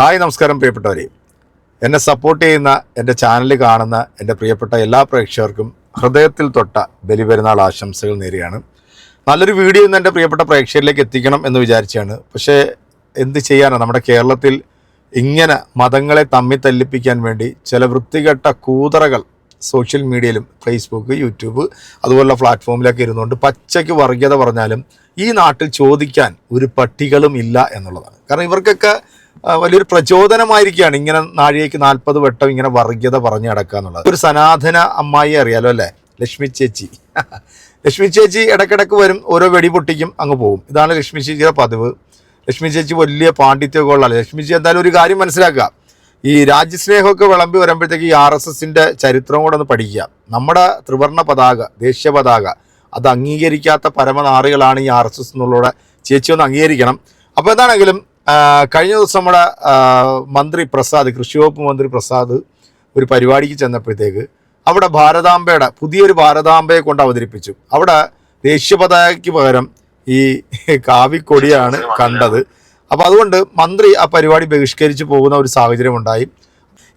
Hi നമസ്കാരം പ്രിയപ്പെട്ടവരെ. എന്നെ സപ്പോർട്ട് ചെയ്യുന്ന എന്റെ ചാനൽ കാണുന്ന എന്റെ പ്രിയപ്പെട്ട എല്ലാ പ്രേക്ഷകർക്കും ഹൃദയത്തിൽ തൊട്ട ബലിപെരുന്നാൾ ആശംസകൾ നേരെയാണ് നല്ലൊരു വീഡിയോ ഇന്ന് എന്റെ പ്രിയപ്പെട്ട പ്രേക്ഷകരിലേക്ക് എത്തിക്കണം എന്ന് വിചാരിച്ചാണ്. പക്ഷേ എന്ത് ചെയ്യാനാണ് നമ്മുടെ കേരളത്തിൽ ഇങ്ങനെ മതങ്ങളെ തമ്മിൽ തല്ലിപ്പിക്കാൻ വേണ്ടി ചില വൃത്തികെട്ട കൂതറകൾ സോഷ്യൽ മീഡിയയിലും ഫേസ്ബുക്ക് യൂട്യൂബ് അതുപോലുള്ള പ്ലാറ്റ്ഫോമിലൊക്കെ ഇരുന്നുകൊണ്ട് പച്ചയ്ക്ക് വർഗീയത പറഞ്ഞാലും ഈ നാട്ടിൽ ചോദിക്കാൻ ഒരു പട്ടികളും ഇല്ല എന്നുള്ളതാണ്. കാരണം ഇവർക്കൊക്കെ വലിയൊരു പ്രചോദനമായിരിക്കുകയാണ് ഇങ്ങനെ നാഴികയ്ക്ക് നാൽപ്പത് വട്ടം ഇങ്ങനെ വർഗീയത പറഞ്ഞു കിടക്കുക എന്നുള്ളത്. ഒരു സനാതന അമ്മായി അറിയാലോ അല്ലേ? ലക്ഷ്മി ചേച്ചി. ലക്ഷ്മി ചേച്ചി ഇടയ്ക്കിടയ്ക്ക് വരും ഓരോ വെടി പൊട്ടിക്കും അങ്ങ് പോകും. ഇതാണ് ലക്ഷ്മി ചേച്ചിയുടെ പതിവ്. ലക്ഷ്മി ചേച്ചി വലിയ പാണ്ഡിത്യമൊക്കെ ഉള്ള ലക്ഷ്മി ചേച്ചി എന്തായാലും ഒരു കാര്യം മനസ്സിലാക്കുക. ഈ രാജ്യസ്നേഹമൊക്കെ വിളമ്പി വരുമ്പോഴത്തേക്ക് ഈ ആർ എസ് എസിന്റെ ചരിത്രം കൂടെ ഒന്ന് പഠിക്കുക. നമ്മുടെ ത്രിവർണ പതാക ദേശീയ പതാക അത് അംഗീകരിക്കാത്ത പരമനാറികളാണ് ഈ ആർ എസ് എസ് എന്നുള്ളവിടെ ചേച്ചി ഒന്ന് അംഗീകരിക്കണം. അപ്പോൾ എന്താണെങ്കിലും കഴിഞ്ഞ ദിവസം നമ്മുടെ മന്ത്രി പ്രസാദ് കൃഷി വകുപ്പ് മന്ത്രി പ്രസാദ് ഒരു പരിപാടിക്ക് ചെന്നപ്പോഴത്തേക്ക് അവിടെ ഭാരതാംബയുടെ പുതിയൊരു ഭാരതാംബയെ കൊണ്ട് അവതരിപ്പിച്ചു. അവിടെ ദേശീയ പതാകയ്ക്ക് പകരം ഈ കാവിക്കൊടിയാണ് കണ്ടത്. അപ്പോൾ അതുകൊണ്ട് മന്ത്രി ആ പരിപാടി ബഹിഷ്കരിച്ച് പോകുന്ന ഒരു സാഹചര്യം ഉണ്ടായി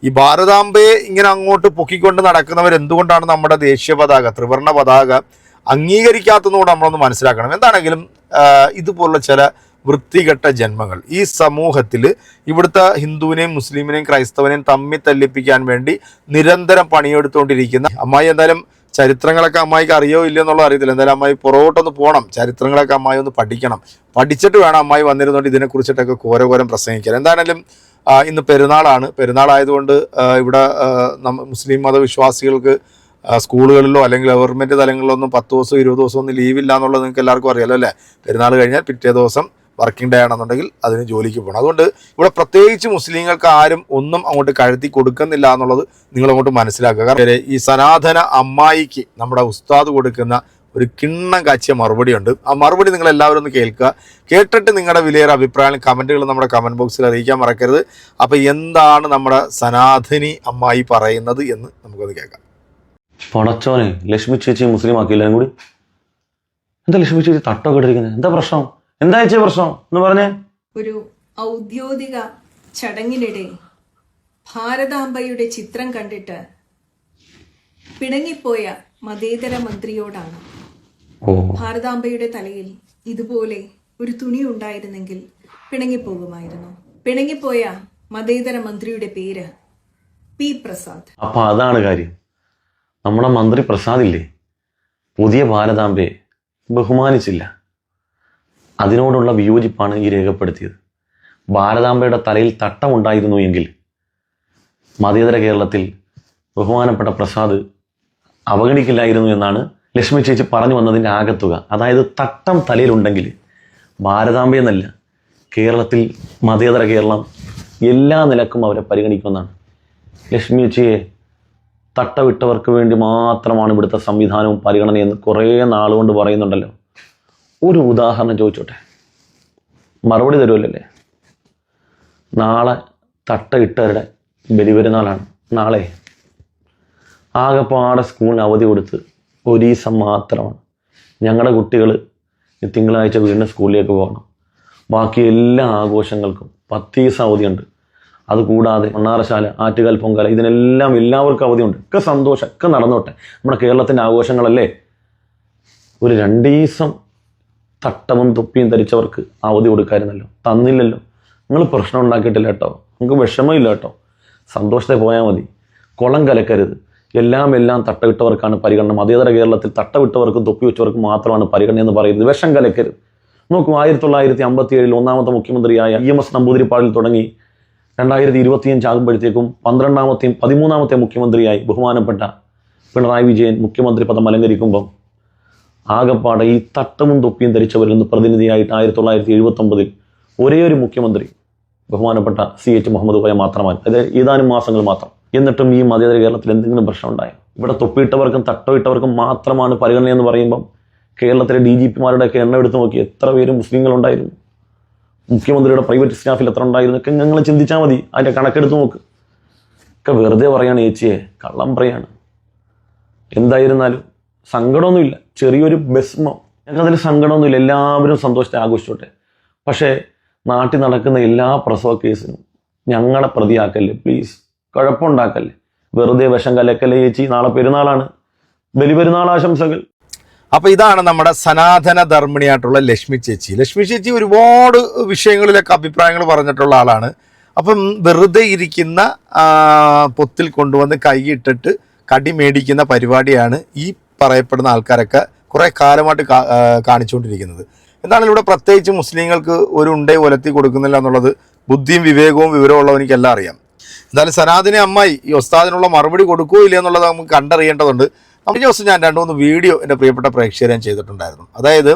ഈ ഭാരതാംബയെ ഇങ്ങനെ അങ്ങോട്ട് പൊക്കിക്കൊണ്ട് നടക്കുന്നവർ എന്തുകൊണ്ടാണ് നമ്മുടെ ദേശീയ പതാക ത്രിവർണ പതാക അംഗീകരിക്കാത്തതുകൊണ്ട് നമ്മളൊന്ന് മനസ്സിലാക്കണം. എന്താണെങ്കിലും ഇതുപോലുള്ള ചില വൃത്തികെട്ട ജന്മങ്ങൾ ഈ സമൂഹത്തിൽ ഇവിടുത്തെ ഹിന്ദുവിനെയും മുസ്ലിമിനെയും ക്രൈസ്തവനെയും തമ്മിൽ തല്ലിപ്പിക്കാൻ വേണ്ടി നിരന്തരം പണിയെടുത്തുകൊണ്ടിരിക്കുന്ന അമ്മായി എന്തായാലും ചരിത്രങ്ങളൊക്കെ അമ്മായിക്ക് അറിയോ ഇല്ലയോ എന്നുള്ളത് അറിയത്തില്ല. എന്തായാലും അമ്മായി പുറകോട്ടൊന്ന് പോകണം ചരിത്രങ്ങളൊക്കെ അമ്മായി ഒന്ന് പഠിക്കണം. പഠിച്ചിട്ട് വേണം അമ്മായി വന്നിരുന്നുകൊണ്ട് ഇതിനെക്കുറിച്ചിട്ടൊക്കെ കോരകോരം പ്രസംഗിക്കാൻ. എന്താണെങ്കിലും ഇന്ന് പെരുന്നാളാണ്. പെരുന്നാളായതുകൊണ്ട് ഇവിടെ മുസ്ലിം മതവിശ്വാസികൾക്ക് സ്കൂളുകളിലോ അല്ലെങ്കിൽ ഗവൺമെന്റ് തലങ്ങളിലോ ഒന്നും പത്ത് ദിവസം ഇരുപത് ദിവസം ഒന്നും ലീവില്ല എന്നുള്ളത് നിങ്ങൾക്ക് എല്ലാവർക്കും അറിയാലോ അല്ലേ? പെരുന്നാൾ കഴിഞ്ഞാൽ പിറ്റേ ദിവസം വർക്കിംഗ് ഡേ ആണെന്നുണ്ടെങ്കിൽ അതിന് ജോലിക്ക് പോകണം അതുകൊണ്ട് ഇവിടെ പ്രത്യേകിച്ച് മുസ്ലിങ്ങൾക്ക് ആരും ഒന്നും അങ്ങോട്ട് കഴുത്തി കൊടുക്കുന്നില്ല എന്നുള്ളത് നിങ്ങൾ അങ്ങോട്ട് മനസ്സിലാക്കുക. കാരണം ഈ സനാതന അമ്മായിക്ക് നമ്മുടെ ഉസ്താദ് കൊടുക്കുന്ന ഒരു കിണ്ണം കാച്ചിയ മറുപടിയുണ്ട് ആ മറുപടി നിങ്ങൾ എല്ലാവരും ഒന്ന് കേൾക്കുക. കേട്ടിട്ട് നിങ്ങളുടെ വിലയേറെ അഭിപ്രായം കമന്റുകൾ നമ്മുടെ കമന്റ് ബോക്സിൽ അറിയിക്കാൻ മറക്കരുത്. അപ്പോൾ എന്താണ് നമ്മുടെ സനാതനി അമ്മായി പറയുന്നത് എന്ന് നമുക്കൊന്ന് കേൾക്കാം. പടച്ചോനെ ലക്ഷ്മി ചേച്ചി മുസ്ലിം ആക്കിയില്ല കൂടി? എന്താ ലക്ഷ്മി ചേച്ചി തട്ടൊക്കെ ഇട്ടിരിക്കുന്നത് എന്താ പ്രശ്നം? എന്താ ചേച്ചി പ്രശ്നം? എന്ന് പറഞ്ഞേ. ഒരു ഔദ്യോഗിക ചടങ്ങിനിടെ ഭാരതാംബയുടെ ചിത്രം കണ്ടിട്ട് പിണങ്ങിപ്പോയ മതേതര മന്ത്രിയോടാണ് ഭാരതാംബയുടെ തലയിൽ ഇതുപോലെ ഒരു തുണി ഉണ്ടായിരുന്നെങ്കിൽ പിണങ്ങിപ്പോകുമായിരുന്നു. പിണങ്ങിപ്പോയ മതേതര മന്ത്രിയുടെ പേര് പി പ്രസാദ്. അപ്പൊ അതാണ് കാര്യം. നമ്മുടെ മന്ത്രി പ്രസാദ് ഇല്ലേ പുതിയ ഭാരതാംബയെ ബഹുമാനിച്ചില്ല. അതിനോടുള്ള വിയോജിപ്പാണ് ഈ രേഖപ്പെടുത്തിയത്. ഭാരതാംബയുടെ തലയിൽ തട്ടമുണ്ടായിരുന്നു എങ്കിൽ മതേതര കേരളത്തിൽ ബഹുമാനപ്പെട്ട പ്രസാദ് അവഗണിക്കില്ലായിരുന്നു എന്നാണ് ലക്ഷ്മി ചേച്ചി പറഞ്ഞു വന്നതിന്റെ ആകത്തുക. അതായത് തട്ടം തലയിലുണ്ടെങ്കിൽ ഭാരതാംബയെന്നല്ല കേരളത്തിൽ മതേതര കേരളം എല്ലാ നിലക്കും അവരെ പരിഗണിക്കുമെന്നാണ്. ലക്ഷ്മി ചേച്ചിയെ തട്ടവിട്ടവർക്ക് വേണ്ടി മാത്രമാണ് ഇവിടുത്തെ സംവിധാനവും പരിഗണനയെന്ന് കുറേ നാളുകൊണ്ട് പറയുന്നുണ്ടല്ലോ. ഒരു ഉദാഹരണം ചോദിച്ചോട്ടെ? മറുപടി തരുമല്ലേ നാളെ തട്ട ഇട്ടവരുടെ ബലിപെരുന്നാളാണ്. നാളെ. ആകെപ്പാടെ സ്കൂളിന് അവധി കൊടുത്ത് ഒരു ദിവസം മാത്രമാണ്. ഞങ്ങളുടെ കുട്ടികൾ തിങ്കളാഴ്ച വീണ്ടും സ്കൂളിലേക്ക് പോകണം. ബാക്കി എല്ലാ ആഘോഷങ്ങൾക്കും പത്ത് ദിവസം അവധിയുണ്ട്. അതുകൂടാതെ മണ്ണാറശാല ആറ്റുകാൽ പൊങ്കാല ഇതിനെല്ലാം എല്ലാവർക്കും അവധിയുണ്ട്. ഒക്കെ സന്തോഷം ഒക്കെ നടന്നോട്ടെ. നമ്മുടെ കേരളത്തിന്റെ ആഘോഷങ്ങളല്ലേ? ഒരു രണ്ട് ദിവസം തട്ടവും തൊപ്പിയും ധരിച്ചവർക്ക് അവധി കൊടുക്കാമായിരുന്നല്ലോ തന്നില്ലല്ലോ. നിങ്ങൾ പ്രശ്നം ഉണ്ടാക്കിയിട്ടില്ല കേട്ടോ. നിങ്ങൾക്ക് വിഷമമില്ല കേട്ടോ. സന്തോഷത്തെ പോയാൽ മതി. കുളം കലക്കരുത്. എല്ലാം എല്ലാം തട്ടവിട്ടവർക്കാണ് പരിഗണന. മതേതര കേരളത്തിൽ തട്ടവിട്ടവർക്കും തൊപ്പി വെച്ചവർക്കും മാത്രമാണ് പരിഗണന എന്ന് പറയുന്നത്. വിഷം കലക്കരുത്. നോക്കൂ ആയിരത്തി തൊള്ളായിരത്തി അമ്പത്തി ഏഴിൽ ഒന്നാമത്തെ മുഖ്യമന്ത്രിയായ ഇ എം എസ് നമ്പൂതിരിപ്പാടിൽ തുടങ്ങി. രണ്ടായിരത്തി ഇരുപത്തിയഞ്ച് ആകുമ്പോഴത്തേക്കും പന്ത്രണ്ടാമത്തെയും പതിമൂന്നാമത്തെ മുഖ്യമന്ത്രിയായി ബഹുമാനപ്പെട്ട പിണറായി വിജയൻ മുഖ്യമന്ത്രി പദം അലങ്കരിക്കുമ്പം ആകപ്പാടെ ഈ തട്ടവും തൊപ്പിയും ധരിച്ചവരിൽ നിന്ന് പ്രതിനിധിയായിട്ട് ആയിരത്തി തൊള്ളായിരത്തി എഴുപത്തൊമ്പതിൽ ഒരേ ഒരു മുഖ്യമന്ത്രി ബഹുമാനപ്പെട്ട സി എച്ച് മുഹമ്മദ് കോയ മാത്രമാണ് അതായത് ഏതാനും മാസങ്ങൾ മാത്രം. എന്നിട്ടും ഈ മതേതര കേരളത്തിൽ എന്തെങ്കിലും പ്രശ്നം ഉണ്ടായി? ഇവിടെ തൊപ്പിയിട്ടവർക്കും തട്ടമിട്ടവർക്കും മാത്രമാണ് പരിഗണന എന്ന് പറയുമ്പം കേരളത്തിലെ ഡി ജി പിമാരുടെ ഒക്കെ എണ്ണം എടുത്ത് നോക്കി എത്ര പേര് മുസ്ലിങ്ങളുണ്ടായിരുന്നു മുഖ്യമന്ത്രിയുടെ പ്രൈവറ്റ് സ്റ്റാഫിൽ എത്ര ഉണ്ടായിരുന്നു? ഒക്കെ നിങ്ങൾ ചിന്തിച്ചാൽ മതി. അതിന്റെ കണക്കെടുത്ത് നോക്ക്. ഒക്കെ വെറുതെ പറയാണ് ചേച്ചിയെ കള്ളം പറയാണ്. എന്തായിരുന്നാലും സങ്കടമൊന്നുമില്ല. ചെറിയൊരു ബസ്മം ഞങ്ങൾക്കതിൽ സങ്കടമൊന്നുമില്ല. എല്ലാവരും സന്തോഷത്തെ ആഘോഷിച്ചോട്ടെ. പക്ഷേ നാട്ടിൽ നടക്കുന്ന എല്ലാ പ്രസവ കേസിനും ഞങ്ങളെ പ്രതിയാക്കല്ലേ? പ്ലീസ് കുഴപ്പമുണ്ടാക്കല്ലേ? വെറുതെ വിഷം കലക്കല്ലേ ചേച്ചി? നാളെ പെരുന്നാളാണ്. ബലി പെരുന്നാൾ ആശംസകൾ. അപ്പൊ ഇതാണ് നമ്മുടെ സനാതന ധർമ്മിണിയായിട്ടുള്ള ലക്ഷ്മി ചേച്ചി. ലക്ഷ്മി ചേച്ചി ഒരുപാട് വിഷയങ്ങളിലൊക്കെ അഭിപ്രായങ്ങൾ പറഞ്ഞിട്ടുള്ള ആളാണ്. അപ്പം വെറുതെ ഇരിക്കുന്ന പൊത്തിൽ കൊണ്ടുവന്ന് കൈയിട്ടിട്ട് കടി മേടിക്കുന്ന പരിപാടിയാണ് ഈ പറയപ്പെടുന്ന ആൾക്കാരൊക്കെ കുറെ കാലമായിട്ട് കാണിച്ചുകൊണ്ടിരിക്കുന്നത്. എന്താണ് ഇവിടെ പ്രത്യേകിച്ച് മുസ്ലിങ്ങൾക്ക് ഒരു ഉണ്ടേ ഒലത്തി കൊടുക്കുന്നില്ല എന്നുള്ളത് ബുദ്ധിയും വിവേകവും വിവരവും ഉള്ളവനിക്കെല്ലാം അറിയാം. എന്തായാലും സനാദിനെ അമ്മായി ഈ ഒസ്താദിനുള്ള മറുപടി കൊടുക്കുകയോ ഇല്ല എന്നുള്ളത് നമുക്ക് കണ്ടറിയേണ്ടതുണ്ട്. കഴിഞ്ഞ ദിവസം ഞാൻ രണ്ട് മൂന്ന് വീഡിയോ എന്റെ പ്രിയപ്പെട്ട പ്രേക്ഷകർ ഞാൻ ചെയ്തിട്ടുണ്ടായിരുന്നു. അതായത്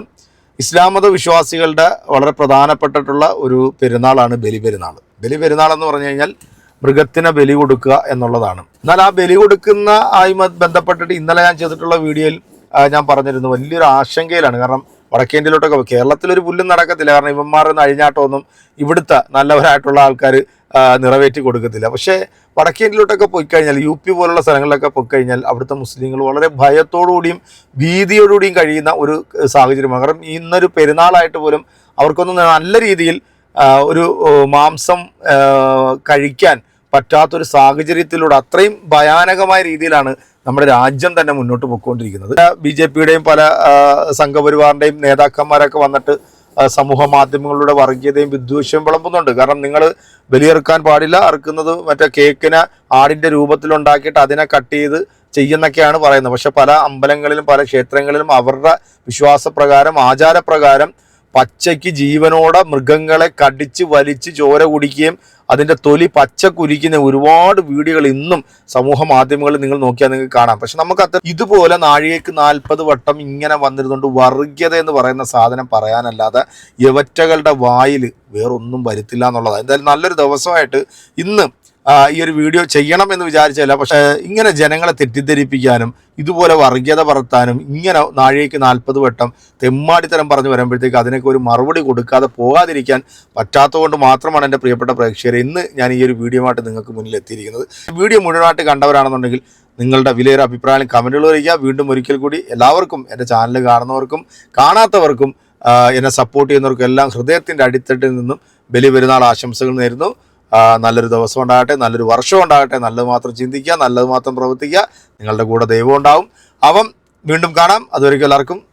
ഇസ്ലാം മത വിശ്വാസികളുടെ വളരെ പ്രധാനപ്പെട്ടിട്ടുള്ള ഒരു പെരുന്നാളാണ് ബലി പെരുന്നാൾ ബലി പെരുന്നാൾ എന്ന് പറഞ്ഞു കഴിഞ്ഞാൽ മൃഗത്തിനെ ബലി കൊടുക്കുക എന്നുള്ളതാണ്. എന്നാൽ ആ ബലി കൊടുക്കുന്ന ആയി ബന്ധപ്പെട്ടിട്ട് ഇന്നലെ ഞാൻ ചെയ്തിട്ടുള്ള വീഡിയോയിൽ ഞാൻ പറഞ്ഞിരുന്നു വലിയൊരു ആശങ്കയിലാണ്. കാരണം വടക്കേന്ത്യയിലോട്ടൊക്കെ കേരളത്തിലൊരു പുല്ലും നടക്കത്തില്ല. കാരണം ഇവന്മാരൊന്നും അഴിഞ്ഞാട്ടമൊന്നും ഇവിടുത്തെ നല്ലവരായിട്ടുള്ള ആൾക്കാർ നിറവേറ്റി കൊടുക്കത്തില്ല. പക്ഷേ വടക്കേന്ത്യയിലോട്ടൊക്കെ പോയി കഴിഞ്ഞാൽ യു പി പോലുള്ള സ്ഥലങ്ങളിലൊക്കെ പോയി കഴിഞ്ഞാൽ അവിടുത്തെ മുസ്ലിങ്ങൾ വളരെ ഭയത്തോടുകൂടിയും ഭീതിയോടുകൂടിയും കഴിയുന്ന ഒരു സാഹചര്യമാണ്. കാരണം ഇന്നൊരു പെരുന്നാളായിട്ട് പോലും അവർക്കൊന്നും നല്ല രീതിയിൽ ഒരു മാംസം കഴിക്കാൻ പറ്റാത്തൊരു സാഹചര്യത്തിലൂടെ അത്രയും ഭയാനകമായ രീതിയിലാണ് നമ്മുടെ രാജ്യം തന്നെ മുന്നോട്ട് പോയിക്കൊണ്ടിരിക്കുന്നത്. ബി ജെ പിയുടെയും പല സംഘപരിവാറിന്റെയും നേതാക്കന്മാരൊക്കെ വന്നിട്ട് സമൂഹ മാധ്യമങ്ങളിലൂടെ വർഗീയതയും വിദ്വേഷവും വിളമ്പുന്നുണ്ട്. കാരണം നിങ്ങൾ ബലിയെറുക്കാൻ പാടില്ല അറുക്കുന്നത് മറ്റേ കേക്കിനെ ആടിന്റെ രൂപത്തിലുണ്ടാക്കിയിട്ട് അതിനെ കട്ട് ചെയ്ത് ചെയ്യുന്നൊക്കെയാണ് പറയുന്നത്. പക്ഷെ പല അമ്പലങ്ങളിലും പല ക്ഷേത്രങ്ങളിലും അവരുടെ വിശ്വാസപ്രകാരം ആചാരപ്രകാരം പച്ചയ്ക്ക് ജീവനോടെ മൃഗങ്ങളെ കടിച്ച് വലിച്ച് ചോര കുടിക്കുകയും അതിന്റെ തൊലി പച്ച കുരിക്കുന്ന ഒരുപാട് വീഡിയോകൾ ഇന്നും സമൂഹ മാധ്യമങ്ങളിൽ നിങ്ങൾ നോക്കിയാൽ നിങ്ങൾക്ക് കാണാം. പക്ഷെ നമുക്ക് അത്ര ഇതുപോലെ നാഴികയ്ക്ക് നാൽപ്പത് വട്ടം ഇങ്ങനെ വന്നിരുന്നുകൊണ്ട് വർഗീയത എന്ന് പറയുന്ന സാധനം പറയാനല്ലാതെ യവറ്റകളുടെ വായിൽ വേറൊന്നും വരുത്തില്ല എന്നുള്ളതാണ്. എന്തായാലും നല്ലൊരു ദിവസമായിട്ട് ഇന്ന് ഈ ഒരു വീഡിയോ ചെയ്യണം എന്ന് വിചാരിച്ചല്ല പക്ഷേ ഇങ്ങനെ ജനങ്ങളെ തെറ്റിദ്ധരിപ്പിക്കാനും ഇതുപോലെ വർഗീയത പറത്താനും ഇങ്ങനെ നാഴേക്ക് നാൽപ്പത് വട്ടം തെമ്മാടിത്തരം പറഞ്ഞു വരുമ്പോഴത്തേക്ക് അതിനൊക്കെ ഒരു മറുപടി കൊടുക്കാതെ പോകാതിരിക്കാൻ പറ്റാത്തതുകൊണ്ട് മാത്രമാണ് എന്റെ പ്രിയപ്പെട്ട പ്രേക്ഷകർ ഇന്ന് ഞാൻ ഈ ഒരു വീഡിയോ ആയിട്ട് നിങ്ങൾക്ക് മുന്നിൽ എത്തിയിരിക്കുന്നത്. വീഡിയോ മുഴുവനായിട്ട് കണ്ടവരാണെന്നുണ്ടെങ്കിൽ നിങ്ങളുടെ വിലയേറെ അഭിപ്രായം കമന്റുകൾ വരിക വീണ്ടും ഒരിക്കൽ കൂടി എല്ലാവർക്കും എന്റെ ചാനൽ കാണുന്നവർക്കും കാണാത്തവർക്കും എന്നെ സപ്പോർട്ട് ചെയ്യുന്നവർക്കും എല്ലാം ഹൃദയത്തിന്റെ അടിത്തട്ടിൽ നിന്നും ബലി പെരുന്നാൾ ആശംസകൾ നേരുന്നു. നല്ലൊരു ദിവസം ഉണ്ടാകട്ടെ നല്ലൊരു വർഷം ഉണ്ടാകട്ടെ. നല്ലത് മാത്രം ചിന്തിക്കുക നല്ലത് മാത്രം പ്രവർത്തിക്കുക. നിങ്ങളുടെ കൂടെ ദൈവം ഉണ്ടാവും. അപ്പം വീണ്ടും കാണാം. അതുവരെയ്ക്കും എല്ലാവർക്കും